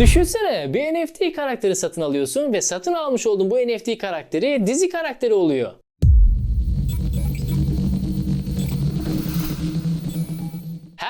Düşünsene bir NFT karakteri satın alıyorsun ve satın almış olduğun bu NFT karakteri dizi karakteri oluyor.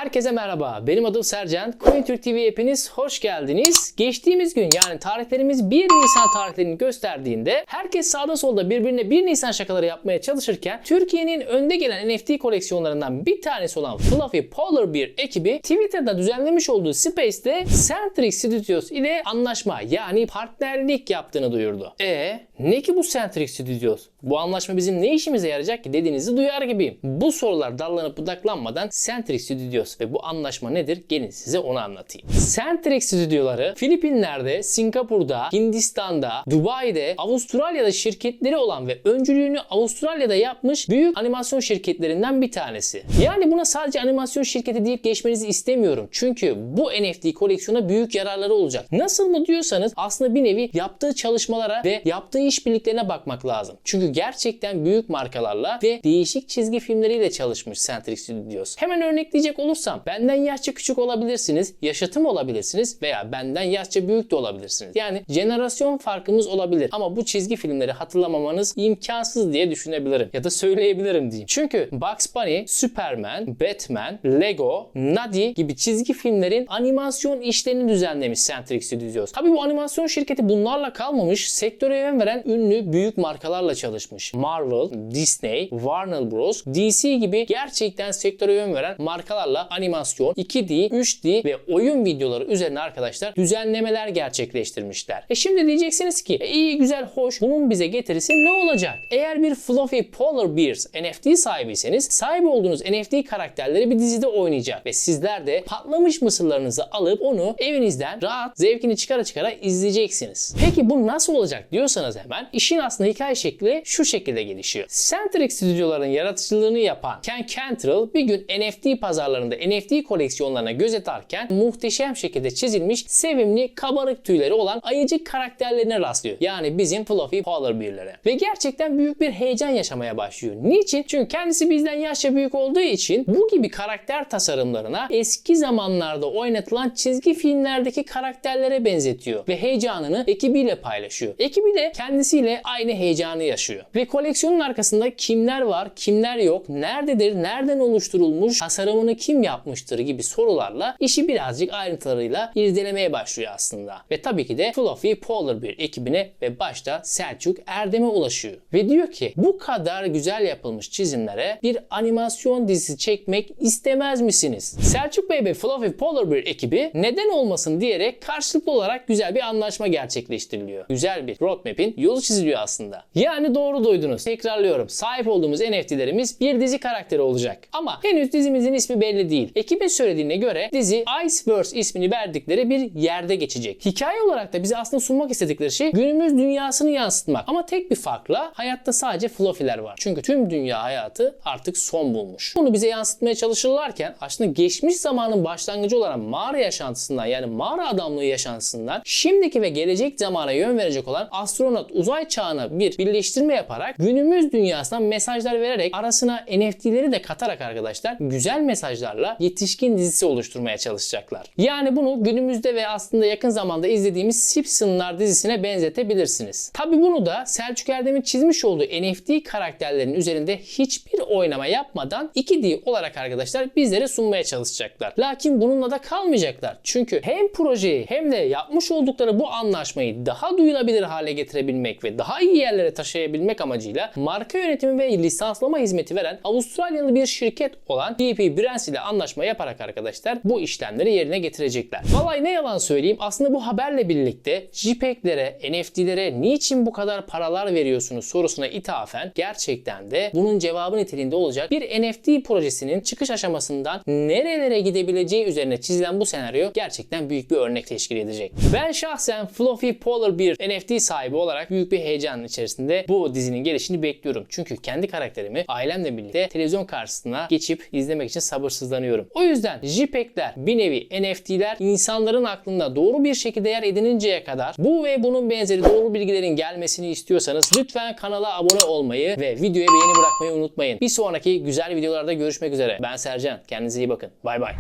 Herkese merhaba. Benim adım Sercan. CoinTürk TV hepiniz hoş geldiniz. Geçtiğimiz gün yani tarihlerimiz 1 Nisan tarihlerini gösterdiğinde herkes sağda solda birbirine 1 Nisan şakaları yapmaya çalışırken Türkiye'nin önde gelen NFT koleksiyonlarından bir tanesi olan Fluffy Polar Bear ekibi Twitter'da düzenlemiş olduğu Space'te Centric Studios ile anlaşma yani partnerlik yaptığını duyurdu. E ne ki bu Centric Studios? Bu anlaşma bizim ne işimize yarayacak ki dediğinizi duyar gibiyim. Bu sorular dallanıp budaklanmadan Centric Studios ve bu anlaşma nedir? Gelin size onu anlatayım. Centric Stüdyoları Filipinler'de, Singapur'da, Hindistan'da, Dubai'de, Avustralya'da şirketleri olan ve öncülüğünü Avustralya'da yapmış büyük animasyon şirketlerinden bir tanesi. Yani buna sadece animasyon şirketi deyip geçmenizi istemiyorum. Çünkü bu NFT koleksiyona büyük yararları olacak. Nasıl mı diyorsanız aslında bir nevi yaptığı çalışmalara ve yaptığı işbirliklerine bakmak lazım. Çünkü gerçekten büyük markalarla ve değişik çizgi filmleriyle çalışmış Centric Studios. Hemen örnekleyecek olursam benden yaşça küçük olabilirsiniz, yaşıtım olabilirsiniz veya benden yaşça büyük de olabilirsiniz. Yani jenerasyon farkımız olabilir ama bu çizgi filmleri hatırlamamanız imkansız diye düşünebilirim ya da söyleyebilirim diyeyim. Çünkü Bugs Bunny, Superman, Batman, Lego, Nadi gibi çizgi filmlerin animasyon işlerini düzenlemiş Centric Studios. Tabii bu animasyon şirketi bunlarla kalmamış, sektöre yön veren ünlü büyük markalarla çalışmış. Marvel, Disney, Warner Bros, DC gibi gerçekten sektöre yön veren markalarla animasyon, 2D, 3D ve oyun videoları üzerine arkadaşlar düzenlemeler gerçekleştirmişler. E şimdi diyeceksiniz ki e iyi güzel hoş bunun bize getirisi ne olacak? Eğer bir Fluffy Polar Bears NFT sahibiyseniz sahip olduğunuz NFT karakterleri bir dizide oynayacak ve sizler de patlamış mısırlarınızı alıp onu evinizden rahat zevkini çıkara çıkara izleyeceksiniz. Peki bu nasıl olacak diyorsanız hemen işin aslında hikaye şekli şu şekilde gelişiyor. Centric stüdyoların yaratıcılığını yapan Ken Cantrell bir gün NFT pazarlarında NFT koleksiyonlarına göz atarken muhteşem şekilde çizilmiş sevimli kabarık tüyleri olan ayıcık karakterlerine rastlıyor. Yani bizim Fluffy Polar Bear'lere. Ve gerçekten büyük bir heyecan yaşamaya başlıyor. Niçin? Çünkü kendisi bizden yaşça büyük olduğu için bu gibi karakter tasarımlarına eski zamanlarda oynatılan çizgi filmlerdeki karakterlere benzetiyor. Ve heyecanını ekibiyle paylaşıyor. Ekibi de kendisiyle aynı heyecanı yaşıyor. Ve koleksiyonun arkasında kimler var, kimler yok, nerededir, nereden oluşturulmuş, tasarımını kim yapmıştır gibi sorularla işi birazcık ayrıntılarıyla irdelemeye başlıyor aslında. Ve tabii ki de Fluffy Polar Bear ekibine ve başta Selçuk Erdem'e ulaşıyor. Ve diyor ki bu kadar güzel yapılmış çizimlere bir animasyon dizisi çekmek istemez misiniz? Selçuk Bey ve Fluffy Polar Bear ekibi neden olmasın diyerek karşılıklı olarak güzel bir anlaşma gerçekleştiriliyor. Güzel bir roadmap'in yolu çiziliyor aslında. Yani doğru duydunuz. Tekrarlıyorum. Sahip olduğumuz NFT'lerimiz bir dizi karakteri olacak. Ama henüz dizimizin ismi belli değil. Ekibin söylediğine göre dizi Iceverse ismini verdikleri bir yerde geçecek. Hikaye olarak da bize aslında sunmak istedikleri şey günümüz dünyasını yansıtmak. Ama tek bir farkla hayatta sadece Fluffy'ler var. Çünkü tüm dünya hayatı artık son bulmuş. Bunu bize yansıtmaya çalışırlarken aslında geçmiş zamanın başlangıcı olan mağara yaşantısından yani mağara adamlığı yaşantısından şimdiki ve gelecek zamana yön verecek olan astronot uzay çağına bir birleştirme yaparak günümüz dünyasına mesajlar vererek arasına NFT'leri de katarak arkadaşlar güzel mesajlarla yetişkin dizisi oluşturmaya çalışacaklar. Yani bunu günümüzde ve aslında yakın zamanda izlediğimiz Simpsonlar dizisine benzetebilirsiniz. Tabi bunu da Selçuk Erdem'in çizmiş olduğu NFT karakterlerin üzerinde hiçbir oynama yapmadan 2D olarak arkadaşlar bizlere sunmaya çalışacaklar. Lakin bununla da kalmayacaklar. Çünkü hem projeyi hem de yapmış oldukları bu anlaşmayı daha duyulabilir hale getirebilmek ve daha iyi yerlere taşıyabilmek amacıyla marka yönetimi ve lisanslama hizmeti veren Avustralyalı bir şirket olan DP Brands ile anlaşma yaparak arkadaşlar bu işlemleri yerine getirecekler. Vallahi ne yalan söyleyeyim aslında bu haberle birlikte JPEG'lere, NFT'lere niçin bu kadar paralar veriyorsunuz sorusuna ithafen gerçekten de bunun cevabı niteliğinde olacak bir NFT projesinin çıkış aşamasından nerelere gidebileceği üzerine çizilen bu senaryo gerçekten büyük bir örnek teşkil edecek. Ben şahsen Fluffy Polar bir NFT sahibi olarak büyük bir heyecan içerisinde dizinin gelişini bekliyorum. Çünkü kendi karakterimi ailemle birlikte televizyon karşısına geçip izlemek için sabırsızlanıyorum. O yüzden JPEG'ler bir nevi NFT'ler insanların aklında doğru bir şekilde yer edininceye kadar bu ve bunun benzeri doğru bilgilerin gelmesini istiyorsanız lütfen kanala abone olmayı ve videoya beğeni bırakmayı unutmayın. Bir sonraki güzel videolarda görüşmek üzere. Ben Sercan. Kendinize iyi bakın. Bay bay.